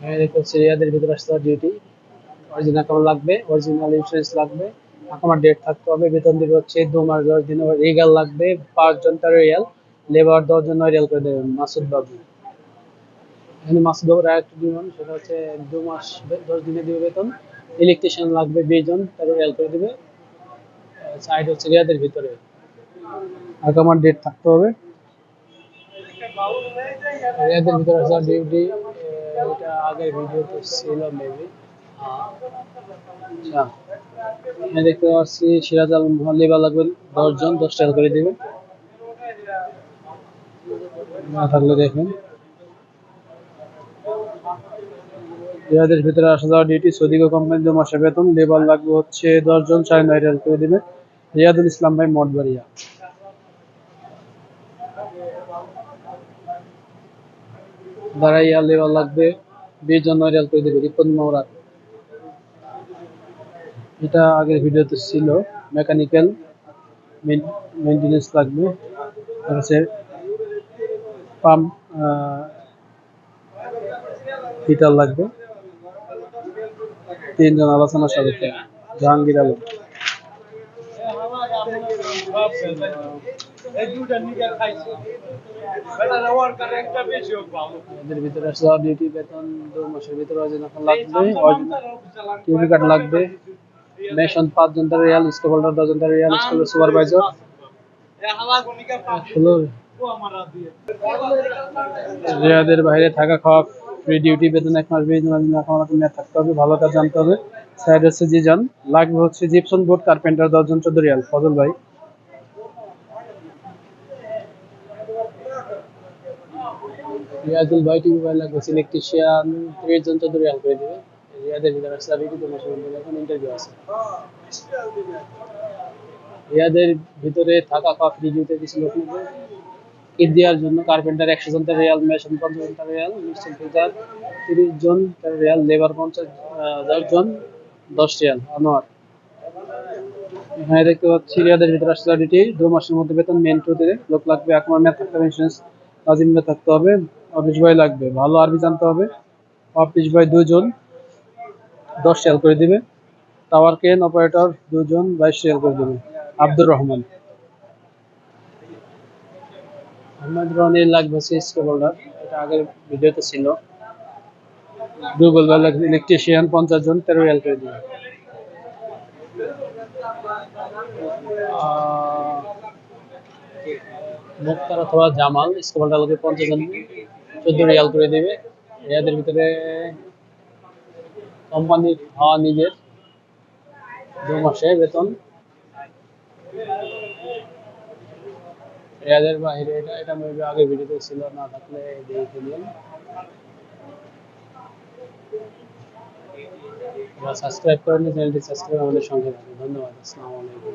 এখানে দেখতে হচ্ছে রিয়াদের ভিতরে আসতে হবে ডিউটি অরিজিনাল অ্যাকাউন্ট লাগবে? অরিজিনাল ইন্স্যুরেন্স লাগবে। আমার ডেট থাকতে হবে। বেতন দিবে হচ্ছে দু মাস, দশ দিন রিগাল লাগবে পাঁচজন তার রিয়াল লেবার দশজন রিয়াল করে দেবেন মাসুদ বাবু। এখানে মাসুদ বাবুর আরেকটা ডিমান্ড সেটা হচ্ছে দু মাস, দশ দিনে দিবে বেতন। ইলেকট্রিশিয়ান লাগবে বিশ জন তার রিয়াল করে দিবে। সাইড হচ্ছে রিয়াদের ভিতরে। আমার ডেট থাকতে হবে? রিয়াদের ভিতরে ডিউটি এটা আগের ভিডিওতে ছিল মেবি আচ্ছা দেখতে পাচ্ছি সিরাজ আল লেবার লাগবে দশজন, দশ টাকা করে দিবে। না থাকলে দেখুন। রিয়াদের ভিতরে আসা যাওয়া ডিউটি সৌদিক কোম্পানি দু মাসের বেতন লেবার লাগবে হচ্ছে দশজন, সাড়ে নয় রিয়াল করে দিবে। রিয়াদুল ইসলাম ভাই, মঠবাড়িয়া। দাঁড়াইয়া লেবার লাগবে, বিশ জন নয় করে দিবে, রিপন মৌরাত এটা আগের ভিডিওতে ছিল, মেকানিক্যাল মেনটেনেন্স লাগবে। হচ্ছে পাম্প হিটার লাগবে। তিনজন আলোচনা সাপেক্ষে জাহাঙ্গীর আলম। এদের ভিতরে আসলে ডিউটি বেতন দু মাসের ভিতরে লাগবে কার্ড লাগবে মেশন পাঁচজন তার রিয়াল স্কুল হোল্ডার দশজন তার রিয়াল সুপারভাইজার ষোলো রিয়াদের বাইরে থাকা খাওয়া ফ্রি ডিউটি বেতন এক মাস মেয়াদ থাকতে হবে ভালো কাজ জানতে হবে সাইড হচ্ছে জিজান লাগবে হচ্ছে জিপসন বোর্ড কার্পেন্টার দশজন চোদ্দ ফজল ভাই। রিয়াজুল ভাই টিভি ভাই লাগবে ইলেকট্রিশিয়ান ত্রিশ জন চোদ্দ করে দেবে। রিয়াদের ভিতরে আসলে আমি কিন্তু এখন ইন্টারভিউ আছে। রিয়াদের ভিতরে থাকা খাওয়া ফ্রি কিছু লোক নেবে। দেওয়ার জন্য কার্পেন্টার একশো জন, তার রিয়াল মেশন পঞ্চাশ জন, তার রিয়াল মিস্ত্রি ফিটার তিরিশ জন, তার রিয়াল লেবার পঞ্চাশ দশ জন। দশ আনোয়ার। এখানে দেখতে পাচ্ছি রিয়াদের ভিতরে আসছে দু মাসের মধ্যে বেতন মেন টু দিলে লোক লাগবে। থাকতে হবে ইন্স্যুরেন্স মেয়াদ থাকতে হবে। অফিস বয় লাগবে, ভালো আরবি জানতে হবে। অফিস বয় দুজন, দশ করে দিবে। টাওয়ার কেন অপারেটর দুজন, বাইশ রিয়াল করে দিবে। আব্দুর রহমান। আহমেদ লাগবে হচ্ছে স্কেল এটা আগের ভিডিওতে ছিল। বা ইলেকট্রিশিয়ান পঞ্চাশ জন, তেরো রিয়াল করে মুক্তার অথবা জামাল স্কেল হোল্ডার লাগবে পঞ্চাশ জন, চোদ্দ রিয়াল করে দিবে। এদের ভিতরে কোম্পানির হওয়া নিজের, দু মাসে বেতন। রেয়াদের বাইরে এটা এটা মেবি আগে ভিডিওতে ছিল, না থাকলে দেখে নিন সাবস্ক্রাইব করেন চ্যানেলটি সাবস্ক্রাইব আমাদের সঙ্গে থাকুন। ধন্যবাদ আসসালামু আলাইকুম।